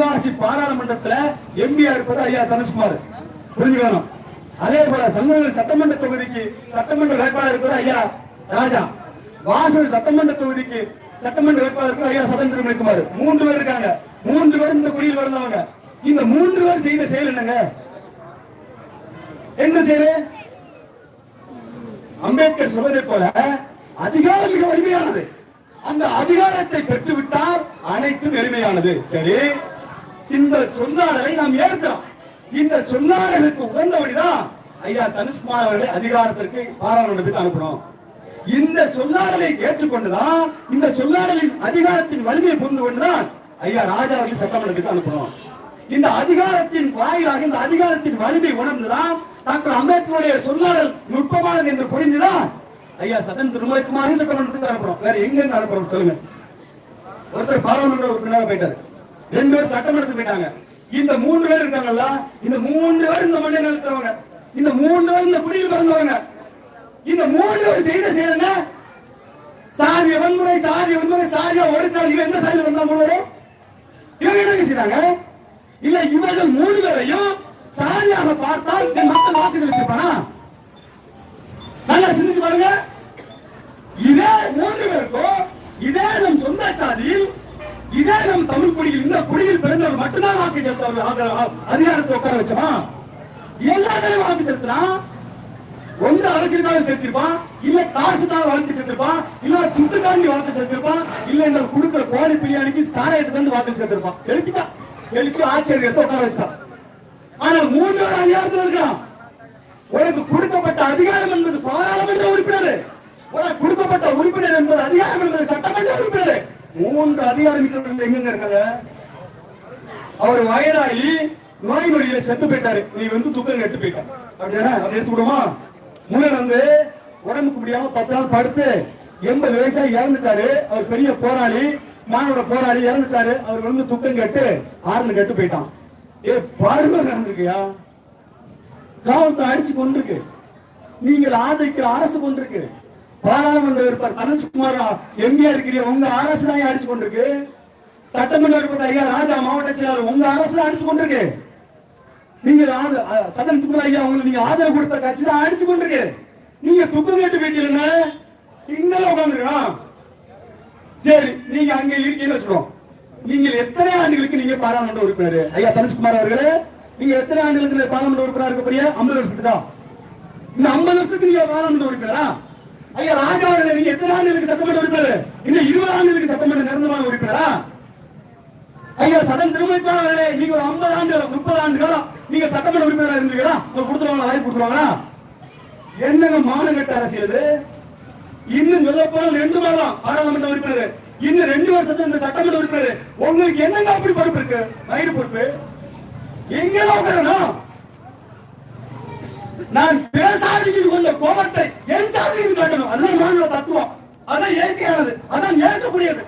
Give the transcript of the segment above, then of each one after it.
தென்காசி பாராளுமன்றத்துல எம்பியா இருப்பது ஐயா தனுஷ்குமார். புரிஞ்சுக்கணும். அதே போல சங்கரன் சட்டமன்ற தொகுதிக்கு சட்டமன்ற வேட்பாளர் இருப்பது ஐயா ராஜா. வாசூர் சட்டமன்ற தொகுதிக்கு சட்டமன்ற வேட்பாளர் இருக்கிற ஐயா சதன் திருமணிக்குமார். மூன்று பேர் இருக்காங்க. மூன்று பேர் இந்த குடியில் வந்தவங்க இந்த மூன்று பேர் செய்த செயல் என்னங்க? என்ன செயல்? அம்பேத்கர் சொல்வதை போல அதிகாரம் மிக வலிமையானது. அந்த அதிகாரத்தை பெற்றுவிட்டால் அனைத்தும் எளிமையானது. சரி. இந்த சொல்லாடலை நாம் ஏற்கிறோம். இந்த சொல்லாடலுக்கு உகந்தபடிதான் ஐயா தனுஷ்குமார் அவர்களை அதிகாரத்திற்கு பாராளுமன்றத்துக்கு அனுப்பணும் இந்த சொல்லாடலை ஏற்றுக்கொண்டுதான் இந்த சொல்லாடலின் அதிகாரத்தின் வலிமையை புரிந்து கொண்டுதான் ஐயா ராஜா அவர்கள் சட்டமன்றத்துக்கு அனுப்பணும் இந்த அதிகாரத்தின் வாயிலாக இந்த அதிகாரத்தின் வலிமை உணர்ந்துதான் டாக்டர் அம்பேத்கருடைய சொல்லாடல் நுட்பமானது என்று புரிந்துதான் ஐயா சதன் திருமலைக்குமாரையும் சட்டமன்றத்துக்கு அனுப்புறோம். வேற எங்க இருந்து அனுப்புறோம் சொல்லுங்க. ஒருத்தர் பாராளுமன்ற உறுப்பினராக போயிட்டாரு. ரெண்டு பேர் சட்டமன்றத்துக்கு போயிட்டாங்க. இந்த மூன்று பேர் இருக்காங்கல்ல இந்த மூன்று பேர் இந்த மண்ணை நிறுத்துறவங்க இந்த மூன்று பேர் இந்த குடியில் பிறந்தவங்க. இந்த மூன்று பேர் செய்த செயல் சாதிய வன்முறை சாதிய வன்முறை சாதிய ஒடுத்தால் இவன் எந்த சாதியில் வந்தா மூணு பேரும் இவங்க என்ன செய்யறாங்க இல்ல இவர்கள் மூணு பேரையும் சாதியாக பார்த்தால் என் மக்கள் வாக்கு செலுத்திருப்பானா நல்லா சிந்திச்சு பாருங்க. இதே மூன்று பேருக்கும் இதே நம் சொந்த சாதியில் இதே நம் தமிழ் குடியில் இந்த குடியில் பிறந்தவர் மட்டும்தான் வாக்கு செலுத்தவர்கள். அதிகாரத்தை உட்கார வச்சோமா? எல்லா தடவை வாக்கு செலுத்தினான் ஒன்று அரசியலுக்காக செலுத்திருப்பான் இல்ல காசுக்காக வளர்த்து செலுத்திருப்பான் இல்ல துட்டுக்காண்டி வளர்த்து செலுத்திருப்பான் இல்ல இந்த கொடுக்கிற கோழி பிரியாணிக்கு சாராயத்தை தந்து வாக்கு செலுத்திருப்பான் செலுத்திட்டான் செலுத்தி ஆச்சரியத்தை உட்கார வச்சான் ஆனா மூன்று அதிகாரத்தில் இருக்கான் உனக்கு கொடுக்கப்பட்ட அதிகாரம் என்பது பாராளுமன்ற உறுப்பினர். உனக்கு கொடுக்கப்பட்ட உறுப்பினர் என்பது அதிகாரம் என்பது மூன்று அதிகாரம் மிக்கவர்கள் எங்க இருக்காங்க? அவர் வயதாகி நோய் நொடியில செத்து போயிட்டாரு. நீ வந்து துக்கம் கெட்டு போயிட்ட. அப்படிதானே? அப்படி எடுத்து விடுமா? முருகன் வந்து உடம்புக்கு முடியாம பத்து நாள் படுத்து எண்பது வயசா இறந்துட்டாரு. அவர் பெரிய போராளி மானோட போராளி இறந்துட்டாரு. அவர் வந்து துக்கம் கெட்டு ஆறுல கெட்டு போயிட்டான். ஏ பாடுகள் நடந்திருக்கியா? காவல்துறை அடிச்சு கொண்டிருக்கு நீங்கள் ஆதரிக்கிற அரசு கொண்டிருக்கு பாராளுமன்ற உறுப்பினர் தனுஷ்குமார் எம்பியா இருக்கிற உங்க அரசு தான் அடிச்சு கொண்டிருக்கு? சட்டமன்ற உறுப்பினர் ஐயா ராஜா மாவட்ட செயலாளர் உங்க அரசு தான் அடிச்சு கொண்டிருக்கு. நீங்க சதன்குமார் ஐயா உங்களுக்கு நீங்க ஆதரவு கொடுத்த கட்சி தான் அடிச்சு கொண்டிருக்கு. நீங்க துப்பு கேட்டு போயிட்டீங்க இங்கே உட்காந்துருக்கோம் சரி நீங்க அங்க இருக்கீங்கன்னு வச்சுக்கோம் நீங்கள் எத்தனை ஆண்டுகளுக்கு நீங்க பாராளுமன்ற உறுப்பினர்? ஐயா தனுஷ்குமார் அவர்களே நீங்க எத்தனை ஆண்டுகளுக்கு பாராளுமன்ற உறுப்பினர் இருக்க போறீங்க? ஐம்பது வருஷத்துக்கா? இந்த ஐம்பது வருஷத்துக்கு நீங்க பாராளுமன்ற உறுப்பினரா? ராஜா நீங்க எத்தனை ஆண்டுகளுக்கு சட்டமன்ற உறுப்பினர் இன்னும் இருபது ஆண்டுகளுக்கு சட்டமன்ற நிரந்தரமான உறுப்பினரா? ஐயா சதன் திருமணிப்பான அவர்களே நீங்க ஒரு ஐம்பது ஆண்டு முப்பது ஆண்டு காலம் நீங்க சட்டமன்ற உறுப்பினரா இருந்தீங்களா உங்களுக்கு கொடுத்துருவாங்களா? வாய்ப்பு கொடுத்துருவாங்களா? என்னங்க மானங்கட்ட அரசியல் இது? இன்னும் சொல்ல போனால் ரெண்டு மாதம் பாராளுமன்ற உறுப்பினர் இன்னும் ரெண்டு வருஷத்துல இந்த சட்டமன்ற உறுப்பினர் உங்களுக்கு என்னங்க அப்படி பொறுப்பு இருக்கு? வயிறு பொறுப்பு. எங்கெல்லாம் உட்காரணும் நான் பிற சாதிக்கு கொண்ட கோபத்தை அதான் இயற்கையானது அதான் ஏற்கக்கூடியது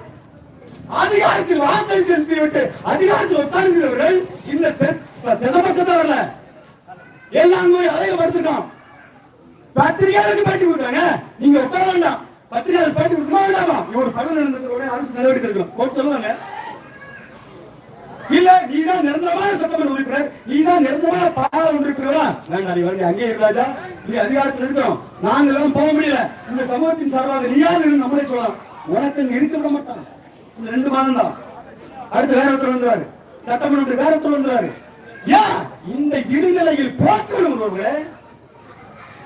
அதிகாரத்தில் வாக்கை செலுத்தி விட்டு அதிகாரத்தில் உட்கார்கிறவர்கள் இந்த திசபக்கத்தை வரல. எல்லாம் போய் அதைய படுத்துட்டோம் பத்திரிகையாளருக்கு பேட்டி கொடுக்குறாங்க. நீங்க உட்கார வேண்டாம். பத்திரிகையாளர் பேட்டி கொடுக்குமா வேண்டாமா? இவர் பகல் நடந்துக்கிற அரசு நடவடிக்கை எடுக்கணும். கோர்ட் சொல்லுவாங்க. இல்ல நீதான் நிரந்தரமான சட்டமன்ற உறுப்பினர். நீதான் நிரந்தரமான பாராளுமன்ற உறுப்பினரா? வேண்டாம் நீ வரங்க அங்கே இரு ராஜா. நீ அதிகாரத்தில் இருக்கிறோம் நாங்க எல்லாம் போக முடியல. இந்த சமூகத்தின் சார்பாக நீயாவது நம்மளே சொல்லலாம். உனக்கு நிறுத்த இருக்க விட மாட்டான். இந்த ரெண்டு மாதம் தான். அடுத்து வேற ஒருத்தர் வந்துருவாரு. சட்டமன்ற வேற ஒருத்தர் வந்துருவாரு. ஏன் இந்த இடைநிலையில் போக்கணும்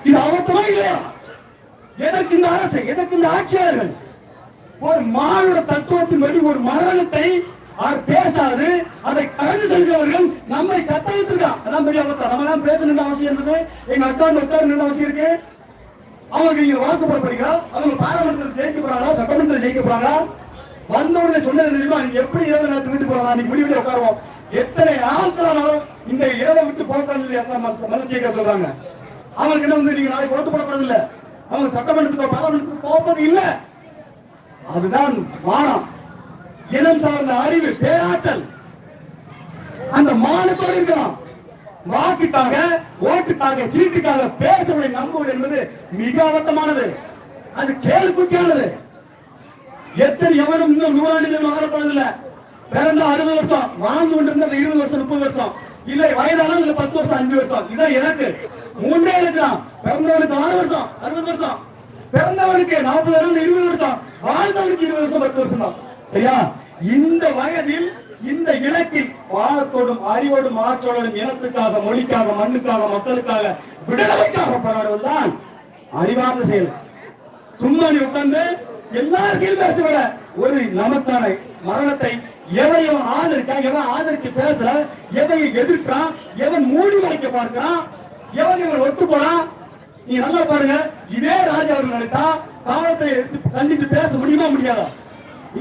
இது அவத்தமா இல்லையா? எதற்கு இந்த அரசு எதற்கு இந்த ஆட்சியாளர்கள்? ஒரு மானுட தத்துவத்தின் வழி ஒரு மரணத்தை அவர் பேசாது அதை கடந்து செல்கிறவர்கள் நம்மை கத்த அதான் பெரிய அவத்தா நம்ம எல்லாம் பேசணும் அவசியம் இருந்தது. எங்க அக்கா உட்காரணும் அவசியம் இருக்கு. அவங்களுக்கு நீங்க வாக்கு போட போறீங்களா? அவங்க பாராளுமன்றத்தில் ஜெயிக்க போறாங்களா? சட்டமன்றத்தில் ஜெயிக்க போறாங்களா? வந்த உடனே சொன்னது தெரியுமா? நீங்க எப்படி இரவு நேரத்துக்கு வீட்டு போறதா? நீங்க விடி உட்காருவோம். எத்தனை ஆட்களானாலும் இந்த இரவை விட்டு போட்டாங்க மதத்தை கேட்க சொல்றாங்க. அவங்களுக்கு என்ன வந்து நீங்க நாளைக்கு ஓட்டு போடப்படுறது இல்ல அவங்க சட்டமன்றத்துக்கு பாராளுமன்றத்துக்கு போவது இல்ல. அதுதான் வானம் இனம் சார்ந்த அறிவு பேராற்றல். அந்த மானத்தோடு இருக்கலாம். வாக்குக்காக ஓட்டுக்காக சீட்டுக்காக பேசுவதை நம்புவது என்பது மிக அவத்தமானது அது கேள்வி குத்தியானது. எத்தனை எவரும் இன்னும் நூறாண்டுகள் மாறப்போவதில்லை பிறந்த அறுபது வருஷம் வாழ்ந்து கொண்டிருந்த இருபது வருஷம் முப்பது வருஷம். இல்லை வயதான இல்ல பத்து வருஷம் அஞ்சு வருஷம். இதான் இலக்கு. மூன்றே இலக்கு பிறந்தவனுக்கு ஆறு வருஷம் அறுபது வருஷம். பிறந்தவனுக்கு நாற்பது வருஷம் இருபது வருஷம். வாழ்ந்தவனுக்கு இருபது வருஷம் பத்து வருஷம் தான் சரியா? இந்த வயதில் இந்த இலக்கில் வாழத்தோடும் அறிவோடும் ஆற்றலோடும் இனத்துக்காக மொழிக்காக மண்ணுக்காக மக்களுக்காக விடுதலைக்காக போராடுவதுதான் அறிவார்ந்த செயல். சும்மா நீ உட்கார்ந்து எல்லா செயலும் பேச விட ஒரு நமக்கான மரணத்தை எவன் எவன் ஆதரிக்கான் எவன் ஆதரிக்க பேச எவன் எதிர்க்கிறான் எவன் மூடி மறைக்க பார்க்கிறான் எவன் இவன் ஒத்து போறான். நீ நல்லா பாருங்க இதே ராஜா அவர்கள் நினைத்தா காலத்தை எடுத்து கண்டித்து பேச முடியுமா முடியாதா?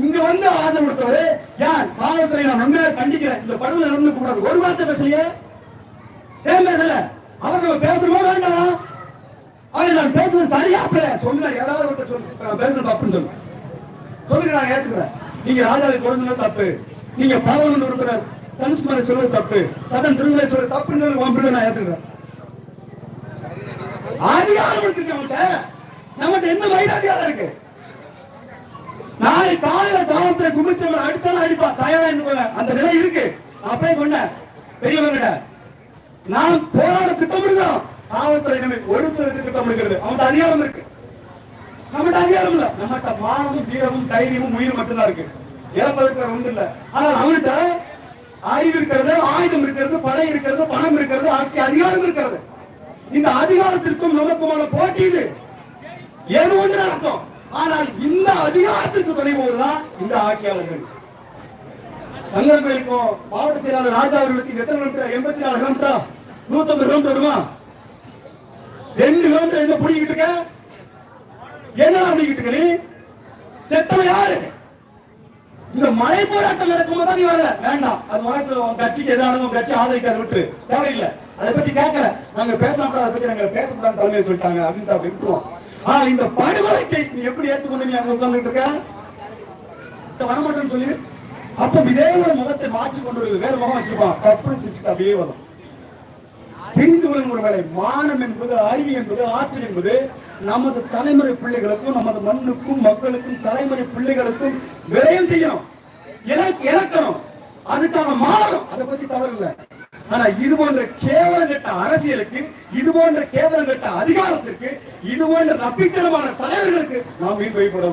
இங்க வந்து ஆதரவு கொடுத்தவரு யார்? காவல்துறை நான் உண்மையாக கண்டிக்கிறேன். இந்த படுகொலை நடந்து கூடாது ஒரு வார்த்தை பேசலையே? ஏன் பேசல? அவங்க பேசணுமோ வேண்டாம்? அவரை நான் பேசுறது சரியா பிள்ளை சொல்லுங்க யாராவது ஒருத்தர் சொல்லு நான் பேசுறது தப்புன்னு சொல்லு. சொல்லுங்க நான் ஏத்துக்கிறேன். நீங்க ராஜாவை கொடுங்க தப்பு. நீங்க பாராளுமன்ற உறுப்பினர் தனுஷ்குமாரை சொல்றது தப்பு. சதன் திருவிழா சொல்றது தப்புன்னு உன் நான் ஏத்துக்கிறேன். அதிகாரம் கொடுத்துருக்கேன் அவன்கிட்ட. நம்மகிட்ட என்ன வைராதிகாரம் இருக்கு? நாளை காலையில காவல்துறை குமிச்சவங்க அடிச்சாலும் அடிப்பா. தயாரா இருந்து அந்த நிலை இருக்கு. நான் அப்பயே சொன்னேன். பெரியவங்கிட்ட நாம் போராட திட்டமிடுகிறோம். காவல்துறை நம்மை ஒடுக்குவதற்கு திட்டமிடுகிறது. அவன்கிட்ட அதிகாரம் இருக்கு. நம்மகிட்ட அதிகாரம் இல்ல. நம்மகிட்ட மானமும் வீரமும் தைரியமும் உயிர் மட்டும்தான் இருக்கு. இறப்பதற்கு ஒன்றும் இல்ல. ஆனா அவன்கிட்ட அறிவு இருக்கிறது ஆயுதம் இருக்கிறது படை இருக்கிறது பணம் இருக்கிறது ஆட்சி அதிகாரம் இருக்கிறது. இந்த அதிகாரத்திற்கும் நமக்குமான போட்டி இது. ஏதோ ஒன்று நடக்கும்? ஆனால் இந்த அதிகாரத்திற்கு துணை போவதுதான் இந்த ஆட்சியாளர்கள். சங்கர கோயிலுக்கும் மாவட்ட செயலாளர் ராஜா அவர்களுக்கு எத்தனை கிலோமீட்டர்? எண்பத்தி நாலு கிலோமீட்டர்? நூத்தம்பது கிலோமீட்டர் வருமா? ரெண்டு கிலோமீட்டர் எங்க பிடிக்கிட்டு இருக்க? என்ன பிடிக்கிட்டு இருக்க நீ? செத்தவன் யாரு? இந்த மலை போராட்டம் நடக்கும்போது தான் நீ வரல வேண்டாம். அது உனக்கு உன் கட்சிக்கு எதாவது உன் கட்சி ஆதரிக்காத விட்டு தேவையில்லை. அதை பத்தி கேட்கல. நாங்க பேசக்கூடாது அதை பத்தி நாங்க பேசக்கூடாது தலைமையை சொல்லிட்டாங்க. அப்படின்னு அப்படி விட்டுருவோம். ஆனா இந்த படுகொலைக்கு நீ எப்படி ஏத்துக்கொண்டு நீ அங்க உட்கார்ந்துட்டு இருக்க? வரமாட்டேன்னு சொல்லி. அப்ப இதே ஒரு முகத்தை மாற்றி கொண்டு வருது வேற முகம் வச்சிருப்பான் தப்புன்னு சிரிச்சுட்டு அப்படியே வரும். தெரிந்து கொள்ளும் ஒரு வேலை மானம் என்பது அறிவு என்பது ஆற்றல் என்பது நமது தலைமுறை பிள்ளைகளுக்கும் நமது மண்ணுக்கும் மக்களுக்கும் தலைமுறை பிள்ளைகளுக்கும் விரயம் செய்யணும். இலக்கணும் அதுக்கான அதுக்காக மாறணும். அதை பத்தி தவறு இல்லை. ஆனா இது போன்ற கேவலம் கட்ட அரசியலுக்கு இது போன்ற கேவலம் கட்ட அதிகாரத்திற்கு இது போன்ற நப்பித்தனமான தலைவர்களுக்கு நாம் மீன் வைப்பட